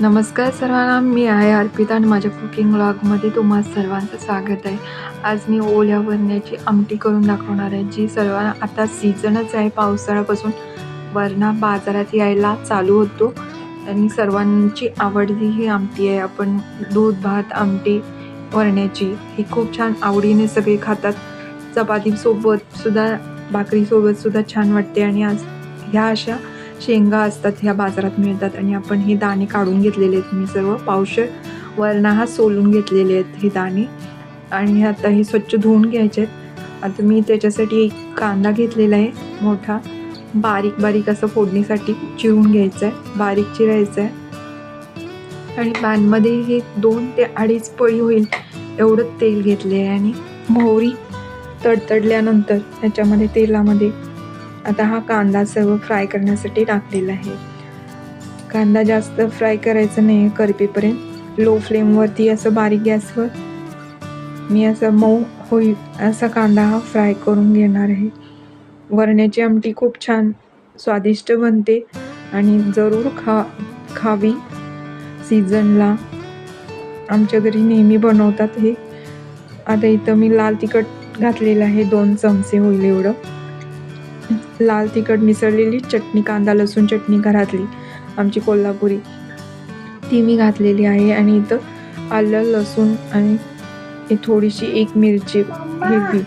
नमस्कार सर्वांना मी आहे अर्पिता आणि माझ्या कुकिंग व्लॉगमध्ये तुम्हा सर्वांचं स्वागत आहे. आज मी ओल्या वरण्याची आमटी करून दाखवणार आहे जी सर्वांना आता सीझनच आहे. पावसाळ्यापासून वरणा बाजारात यायला चालू होतो. आणि सर्वांची आवडती ही आमटी आहे. आपण दूध भात आमटी वरण्याची ही खूप छान आवडीने सगळे खातात. चपातीसोबत सुद्धा भाकरीसोबत सुद्धा छान वाटते. आणि आज ह्या अशा शेंगा असतात ह्या बाजारात मिळतात आणि आपण हे दाणे काढून घेतलेले आहेत. मी सर्व पावशर वरणा हा सोलून घेतलेले आहेत हे दाणे. आणि आता हे स्वच्छ धुवून घ्यायचे आहेत. आता मी त्याच्यासाठी एक कांदा घेतलेला आहे मोठा. बारीक बारीक असं फोडणीसाठी चिरून घ्यायचं आहे बारीक चिरायचं आहे आणि पॅनमध्ये हे दोन ते अडीच पळी होईल एवढं तेल घेतले आहे आणि मोहरी तडतडल्यानंतर त्याच्यामध्ये तेलामध्ये आता हा कांदा सर्व फ्राय करण्यासाठी टाकलेला आहे. कांदा जास्त फ्राय करायचा नाही आहे करपेपर्यंत लो फ्लेमवरती असं बारीक गॅसवर मी असं मऊ होईल असा कांदा हा फ्राय करून घेणार आहे. वरण्याची आमटी खूप छान स्वादिष्ट बनते आणि जरूर खा खावी. सीझनला आमच्या घरी नेहमी बनवतात हे. आता इथं मी लाल तिखट घातलेलं आहे दोन चमचे होईल एवढं. लाल तिखट मिसळलेली चटणी कांदा लसूण चटणी घरातली आमची कोल्हापुरी. ती मी घातलेली आहे आणि इथं आलं लसूण आणि थोडीशी एक मिरची हिरवी.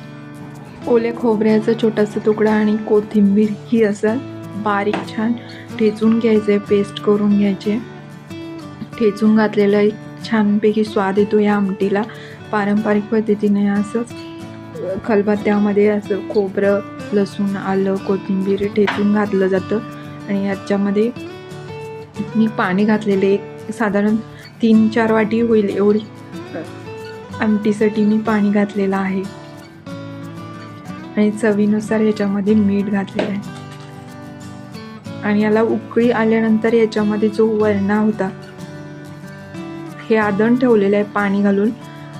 ओल्या खोबऱ्याचा छोटासा तुकडा आणि कोथिंबीर ही असं बारीक छान ठेचून घ्यायचं आहे पेस्ट करून घ्यायचे. ठेचून घातलेलं एक छानपैकी स्वाद येतो या आमटीला. पारंपरिक पद्धतीने असंच खलबत्त्यामध्ये असं खोबरं लसूण आलं कोथिंबीर ठेचून घातलं जातं. आणि याच्यामध्ये मी पाणी घातलेले एक साधारण तीन चार वाटी होईल एवढी. आमटीसाठी मी पाणी घातलेलं आहे. आणि चवीनुसार याच्यामध्ये मीठ घातलेलं आहे. आणि याला उकळी आल्यानंतर याच्यामध्ये जो वरणा होता हे आदण ठेवलेलं आहे पाणी घालून.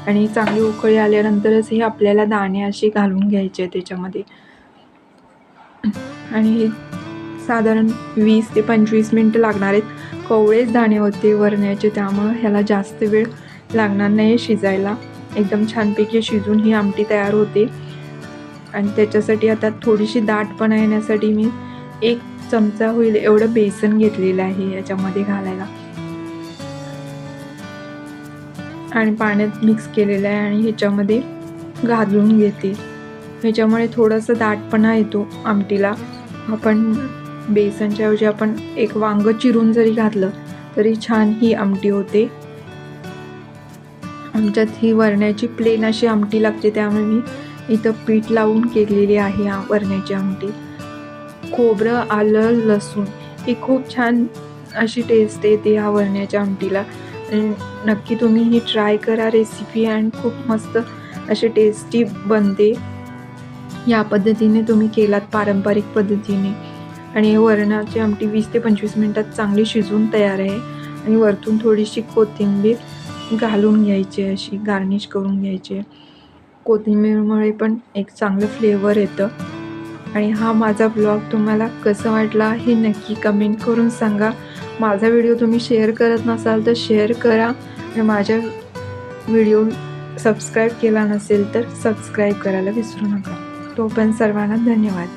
आणि चांगली उकळी आल्यानंतरच हे आपल्याला दाणे असे घालून घ्यायचे त्याच्यामध्ये. आणि हे साधारण वीस ते पंचवीस मिनटं लागणार आहेत. कवळेच दाणे होते वरण्याचे त्यामुळं ह्याला जास्त वेळ लागणार नाही शिजायला. एकदम छानपैकी शिजून ही आमटी तयार होते. आणि त्याच्यासाठी आता थोडीशी दाटपणा येण्यासाठी मी एक चमचा होईल एवढं बेसन घेतलेलं आहे याच्यामध्ये घालायला. आणि पाण्यात मिक्स केलेलं आहे आणि ह्याच्यामध्ये घालून घेते. ह्याच्यामुळे थोडंसं दाटपणा येतो आमटीला. आपण बेसनच्या ऐवजी आपण एक वांग चिरून जरी घातलं तरी छान ही आमटी होते. आमच्यात ही वरण्याची प्लेन अशी आमटी लागते त्यामुळे मी इथं पीठ लावून केलेली आहे वरण्याची आमटी. खोबरं आलं लसूण ही खूप छान अशी टेस्ट येते ह्या वरण्याच्या आमटीला. नक्की तुम्ही ही ट्राय करा रेसिपी अँड खूप मस्त अशी टेस्टी बनते. या पद्धतीने तुम्ही केलात पारंपरिक पद्धतीने. आणि वरणाची आमटी वीस ते पंचवीस मिनटात चांगली शिजून तयार आहे. आणि वरतून थोडीशी कोथिंबीर घालून घ्यायची अशी गार्निश करून घ्यायची कोथिंबीरमुळे पण एक चांगलं फ्लेवर येतं. आणि हा माझा ब्लॉग तुम्हाला कसं वाटला हे नक्की कमेंट करून सांगा. माझा व्हिडिओ तुम्ही शेअर करत नसाल तर शेअर करा. आणि माझ्या व्हिडिओ सबस्क्राईब केला नसेल तर सबस्क्राईब करायला विसरू नका. तो पण सर्वांना धन्यवाद.